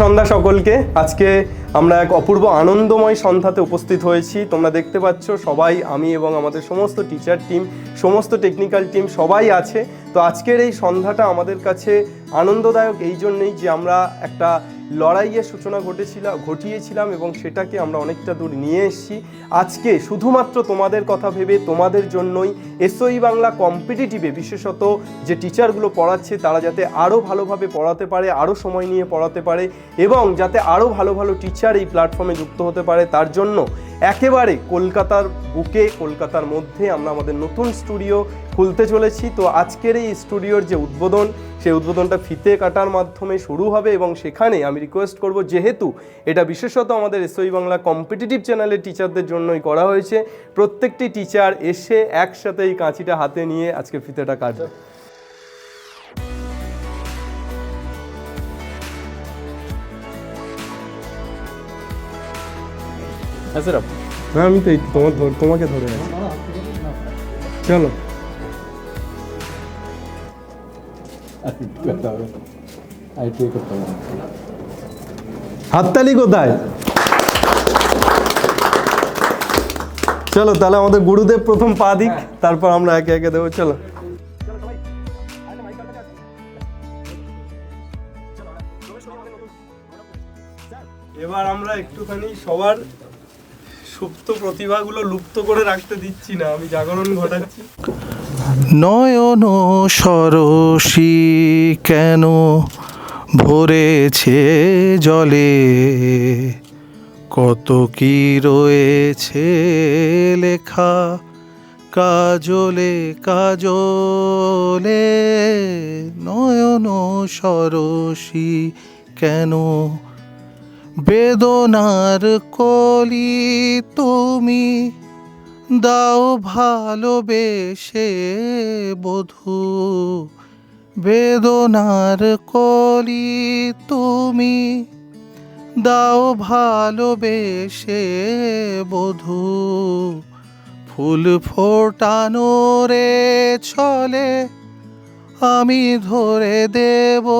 সন্ধ্যা সকলকে। আজকে আমরা এক অপূর্ব আনন্দময় সন্ধ্যাতে উপস্থিত হয়েছি। তোমরা দেখতে পাচ্ছ সবাই, আমি এবং আমাদের সমস্ত টিচার টিম সমস্ত টেকনিক্যাল টিম সবাই আছে। তো আজকের এই সন্ধ্যাটা আমাদের কাছে আনন্দদায়ক এই জন্যেই যে আমরা একটা লড়াইয়ের সূচনা ঘটেছিল, ঘটিয়েছিলাম এবং সেটাকে আমরা অনেকটা দূর নিয়ে এসেছি। আজকে শুধুমাত্র তোমাদের কথা ভেবে, তোমাদের জন্যই এসওই বাংলা কম্পিটিটিভে বিশেষত যে টিচারগুলো পড়াচ্ছে, তারা যাতে আরও ভালোভাবে পড়াতে পারে, আরও সময় নিয়ে পড়াতে পারে এবং যাতে আরও ভালো ভালো টিচার এই প্ল্যাটফর্মে যুক্ত হতে পারে, তার জন্য একেবারে কলকাতার বুকে, কলকাতার মধ্যে আমরা আমাদের নতুন স্টুডিও খুলতে চলেছি। তো আজকের এই স্টুডিওর যে উদ্বোধন, সেই উদ্বোধনটা ফিতে কাটার মাধ্যমে শুরু হবে এবং সেখানে আমি রিকোয়েস্ট করব, যেহেতু এটা বিশেষত আমাদের এসওই বাংলা কম্পিটিটিভ চ্যানেলের টিচারদের জন্যই করা হয়েছে, প্রত্যেকটি টিচার এসে একসাথে এই কাঁচিটা হাতে নিয়ে আজকে ফিতেটা কাটবে। হ্যাঁ হ্যাঁ আমি তো এই তোমার তোমাকে ধরে আছি চলো। হাততালি কোথায়? চলো তাহলে আমাদের গুরুদেব প্রথম পা দিক তারপর আমরা একে একে দেবো চলো। এবার আমরা একটুখানি সবার সুপ্ত প্রতিভাগুলো লুপ্ত করে রাখতে দিচ্ছি না, আমি জাগরণ ঘটাচ্ছি। নয়ন সরসী কেন ভরেছে জলে? কত কি রয়েছে লেখা কাজলে কাজলে? নয়ন সরসী কেন বেদনার কলি তুমি দাও ভালোবেসে বধু। বেদনার কলি তুমি দাও ভালোবেসে বধু। ফুল ফোটানো রে ছলে আমি ধরে দেব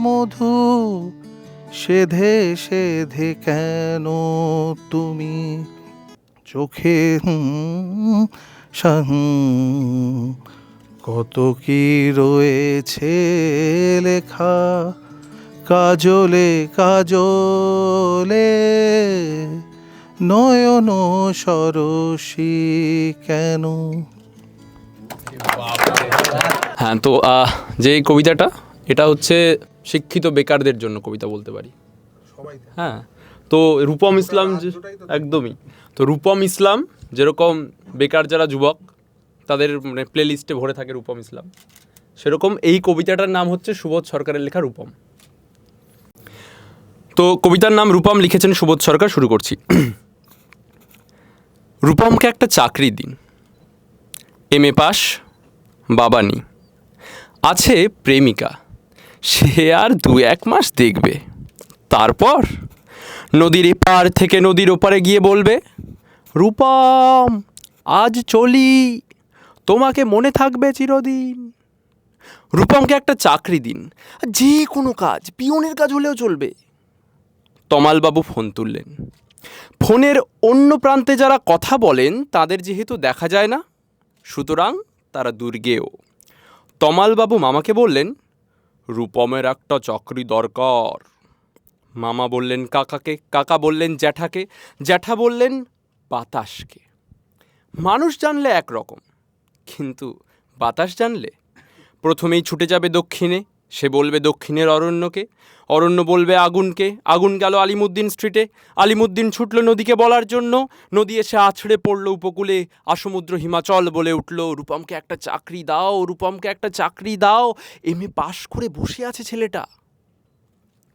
মধু। সেধে সেধে কেন তুমি? চোখে কত কি রয়েছে লেখা? কাজলে কাজলে নয়ন সরসী কেন? হ্যাঁ তো যে কবিতাটা, এটা হচ্ছে শিক্ষিত বেকারদের জন্য কবিতা বলতে পারি। হ্যাঁ তো রূপম ইসলাম যে- একদমই। তো রূপম ইসলাম যেরকম বেকার যারা যুবক তাদের মানে প্লে লিস্টে ভরে থাকে রূপম ইসলাম। সেরকম এই কবিতাটার নাম হচ্ছে সুবোধ সরকারের লেখা রূপম। তো কবিতার নাম রূপম লিখেছেন সুবোধ সরকার শুরু করছি। রূপমকে একটা চাকরি দিন। এম এ পাস বাবা নেই আছে প্রেমিকা। সে আর দু এক মাস দেখবে। তারপর নদীর এপার থেকে নদীর ওপারে গিয়ে বলবে, রূপম, আজ চলি। তোমাকে মনে থাকবে চিরদিন। রূপমকে একটা চাকরি দিন। যে কোনো কাজ পিয়নের কাজ হলেও চলবে। তমালবাবু ফোন তুললেন। ফোনের অন্য প্রান্তে যারা কথা বলেন, তাদের যেহেতু দেখা যায় না, সুতরাং তারা দুর্গেও তমালবাবু মামাকে বললেন রূপমের একটা চাকরি দরকার। মামা বললেন, কাকাকে? কাকা বললেন, জ্যাঠাকে। জ্যাঠা বললেন, বাতাসকে। মানুষ জানলে একরকম, কিন্তু বাতাস জানলে প্রথমেই ছুটে যাবে দক্ষিণে। সে বলবে দক্ষিণের অরণ্যকে, অরণ্য বলবে আগুনকে, আগুন গেল আলিমুদ্দিন স্ট্রিটে, আলিমুদ্দিন ছুটল নদীকে বলার জন্য, নদী এসে আছড়ে পড়ল উপকূলে, আসমুদ্র হিমাচল বলে উঠল, রূপমকে একটা চাকরি দাও, রূপমকে একটা চাকরি দাও, এম এ পাশ করে বসে আছে ছেলেটা।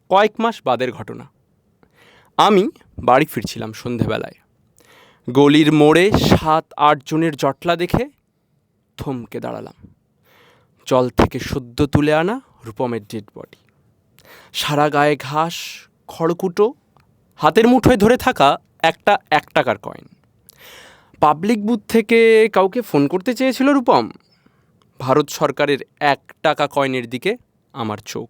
কয়েক মাস বাদের ঘটনা। আমি বাড়ি ফিরছিলাম সন্ধেবেলায়। গলির মোড়ে সাত, আট জনের জটলা দেখে থমকে দাঁড়ালাম। জল থেকে সদ্য তুলে আনা রূপমের ডেড বডি সারা গায়ে ঘাস, খড়কুটো, হাতের মুঠোয় ধরে থাকা একটা এক টাকার কয়েন পাবলিক বুথ থেকে কাউকে ফোন করতে চেয়েছিল রূপম? ভারত সরকারের এক টাকা কয়েনের দিকে আমার চোখ।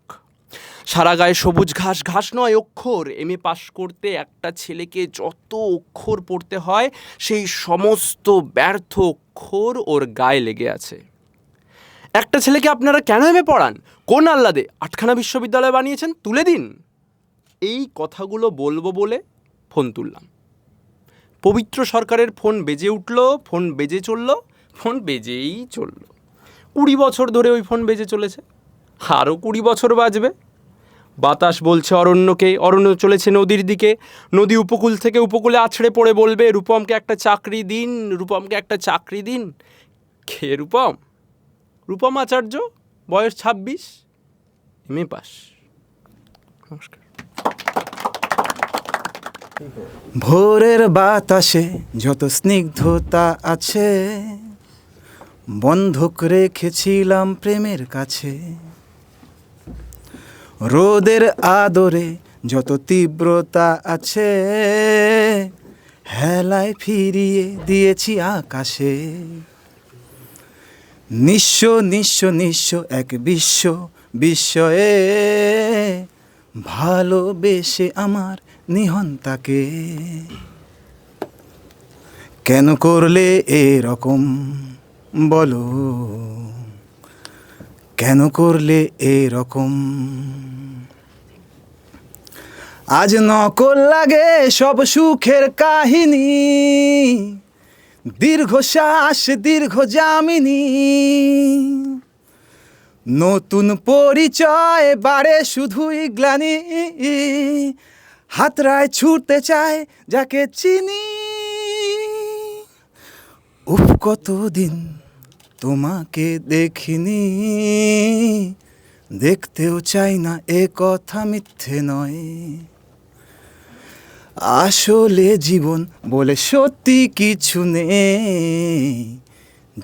সারা গায়ে সবুজ ঘাস ঘাস নয়, অক্ষর। এম এ পাশ করতে একটা ছেলেকে যত অক্ষর পড়তে হয়, সেই সমস্ত ব্যর্থ অক্ষর ওর গায়ে লেগে আছে। একটা ছেলেকে আপনারা কেন এমে পড়ান? কোন আহ্লাদে? আটখানা বিশ্ববিদ্যালয় বানিয়েছেন, তুলে দিন। এই কথাগুলো বলব বলে ফোন তুললাম। পবিত্র সরকারের ফোন বেজে উঠল, ফোন বেজে চলল, ফোন বেজেই চলল। কুড়ি বছর ধরে ওই ফোন বেজে চলেছে। আরও কুড়ি বছর বাজবে। বাতাস বলছে অরণ্যকে, অরণ্য চলেছে নদীর দিকে। নদী উপকূল থেকে উপকূলে আছড়ে পড়ে বলবে, রূপমকে একটা চাকরি দিন, রূপমকে একটা চাকরি দিন। কে রূপম? রূপম আচার্য বয়স ছাব্বিশ, এম পাস। নমস্কার। ভোরের বাতাসে যত স্নিগ্ধতা আছে, বন্ধক রেখেছিলাম প্রেমের কাছে। রোদের আদরে যত তীব্রতা আছে, হেলায় ফিরিয়ে দিয়েছি আকাশে। নিঃস্ব নিঃস্ব নিঃস্ব এক বিশ্ব, বিস্ময়ে ভালোবেসে আমার নিহন্তাকে। কেন করলে এরকম? বলো। কেন করলে এরকম? আজ নকল লাগে সব সুখের কাহিনী। দীর্ঘশ্বাস দীর্ঘ জামিনী নতুন পরিচয় বাড়ে শুধুই গ্লানি। হাতরায় ছুটতে চায় যাকে চিনি। উফ, কতদিন তোমাকে দেখিনি। দেখতেও চাই না এ কথা মিথ্যে নয়। আসলে জীবন বলে সত্যি কিছু নেই।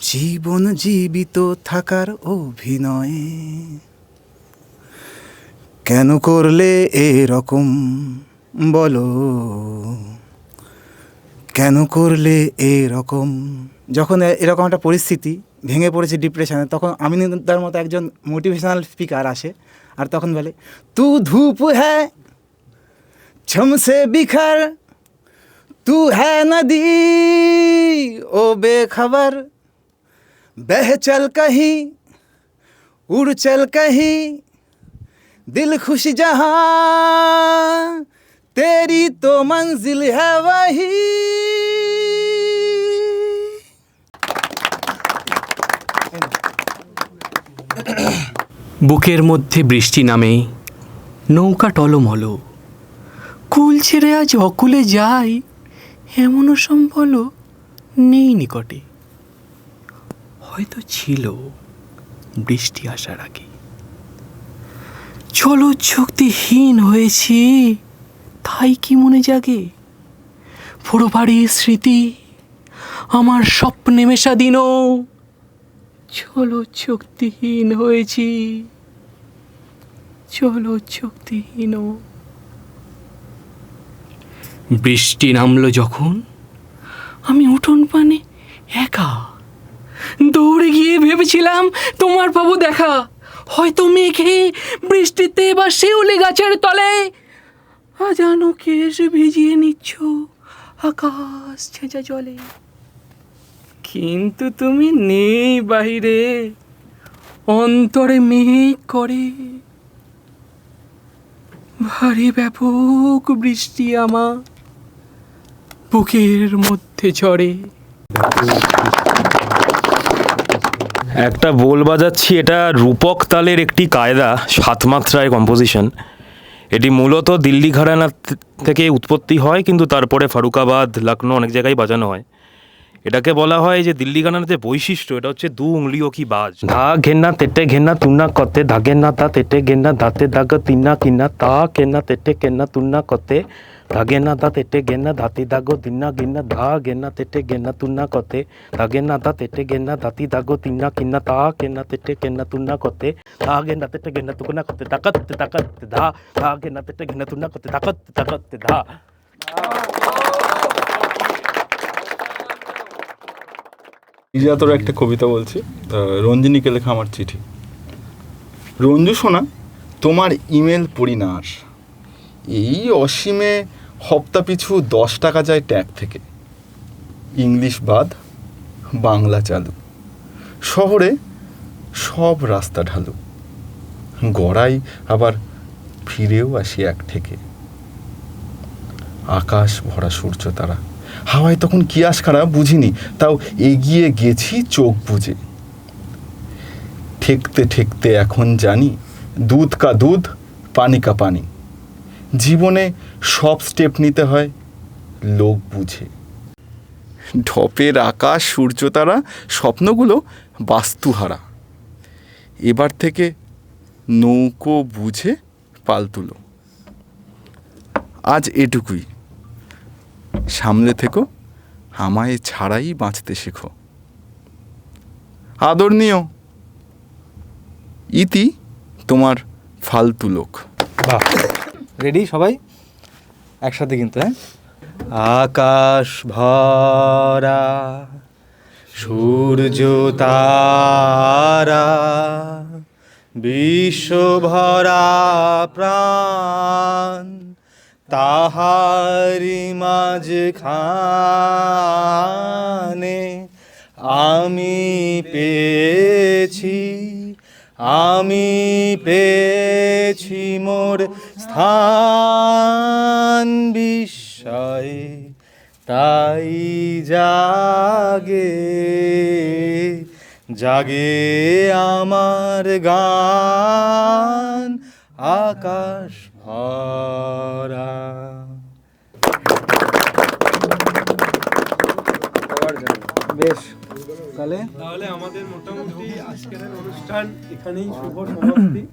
জীবন জীবিত থাকার অভিনয়। কেন করলে এরকম? বলো। কেন করলে এরকম? যখন এরকম একটা পরিস্থিতি ভেঙে পড়েছে ডিপ্রেশনে তখন আমি তার মতো একজন মোটিভেশনাল স্পিকার আসে আর তখন বলে, তু ধূপ হ্যাঁ छम से बिखर तू है नदी ओ बेखबर बह चल कहीं उड़ चल कहीं दिल खुश जहां तेरी तो मंजिल है वही বুকের মধ্যে বৃষ্টি নামে নৌকা টলমল কুল ছেড়ে আজ অকুলে যাই, এমনও সম্বল নেই নিকটে। হয়তো ছিল বৃষ্টি আসার আগে। চলো শক্তিহীন হয়েছি, তাই কি মনে জাগে? পুরো বাড়ির স্মৃতি, আমার স্বপ্নে মেশা দিনও। চলো শক্তিহীন হয়েছি, চলো শক্তিহীন বৃষ্টি নামলো যখন, আমি উঠোন পানে একা। দৌড়ে গিয়ে ভেবেছিলাম, তোমার পাবো দেখা। হয়তো মেঘে বৃষ্টিতে বা শিউলি গাছের তলে আজানো কেশ ভিজিয়ে নিচ্ছ, আকাশ ছেঁচা জলে। কিন্তু তুমি নেই বাহিরে, অন্তরে মেঘ করে। ভারী ব্যাপক বৃষ্টি আমার বুকের মধ্যে ঝরে। একটা বোল বাজাচ্ছি এটা রূপক তালের একটি কায়দা সাত মাত্রায় কম্পোজিশন এটি মূলত দিল্লি ঘরানা থেকে উৎপত্তি হয় কিন্তু তারপরে ফারুকাবাদ লখনৌ অনেক জায়গায় বাজানো হয়। এটাকে বলা হয় যে দিল্লি গানার যে বৈশিষ্ট্য এটা হচ্ছে দু উংলিও কি বাজ। ধা ঘেন্না তেটে ঘেন্না তুন্না কতে ধা ঘেন্না তা তেটে ঘেন্না ধাতে দাগ তিন্না কিন্না তা কেন্না তেটে কেন্না তুন্না কতে। ধা ঘেন্না দা তেটে ঘেন্না ধাতি দাগো তিন্না গিন্না ধা ঘেন্না তেটে ঘেন্না তুন্না কতে। ধা ঘেন্না দা তেটে ঘেন্না ধাতি দাগো তিন্না কিন্না তা কেন্না তেটে কেন্না তুন্না কতে। ধা ঘেন্না তেটে ঘেন্না তুকুনা কতে তাকাত তাকাত ধা ধা। ঘেন্না তেটে ঘেন্না তুন্না কতে তাকাত তাকাত ধা। নিজা তোর একটা কবিতা বলছি রঞ্জিনীকে লেখা আমার চিঠি। রঞ্জু সোনা, তোমার ইমেল পড়ি না আর। এই অসীমে হপ্তা পিছু দশ টাকা যায় ট্যাগ থেকে। ইংলিশ বাদ, বাংলা চালু। শহরে সব রাস্তা ঢালু। গড়াই আবার ফিরেও আসি এক থেকে আকাশ ভরা সূর্য তারা। হাওয়ায় তখন কি আসখানা বুঝিনি, তাও এগিয়ে গেছি চোখ বুঝে ঠেকতে ঠেকতে এখন জানি, দুধ কা দুধ, পানি কা পানি। জীবনে সব স্টেপ নিতে হয়, লোক বুঝে। ঢপের আকাশ, সূর্য, তারা স্বপ্নগুলো বাস্তুহারা। এবার থেকে নৌকো বুঝে পাল তুলো আজ এটুকুই। সামলে থেকো, আমায় ছাড়াই বাঁচতে শেখো। আদরণীয় ইতি তোমার ফালতু লোক। বাহ। রেডি সবাই? একসাথে কিন্তু হ্যাঁ? আকাশ ভরা, সূর্য তারা, বিশ্ব ভরা প্রাণ তাহারি মাঝখানে আমি পেয়েছি আমি পেয়েছি মোর স্থান বিস্ময়ে তাই জাগে জাগে আমার গান আকাশ ভরা। বেশ তাহলে? তাহলে আমাদের মোটামুটি আজকের অনুষ্ঠান এখানেই শুভ সমাপ্তি।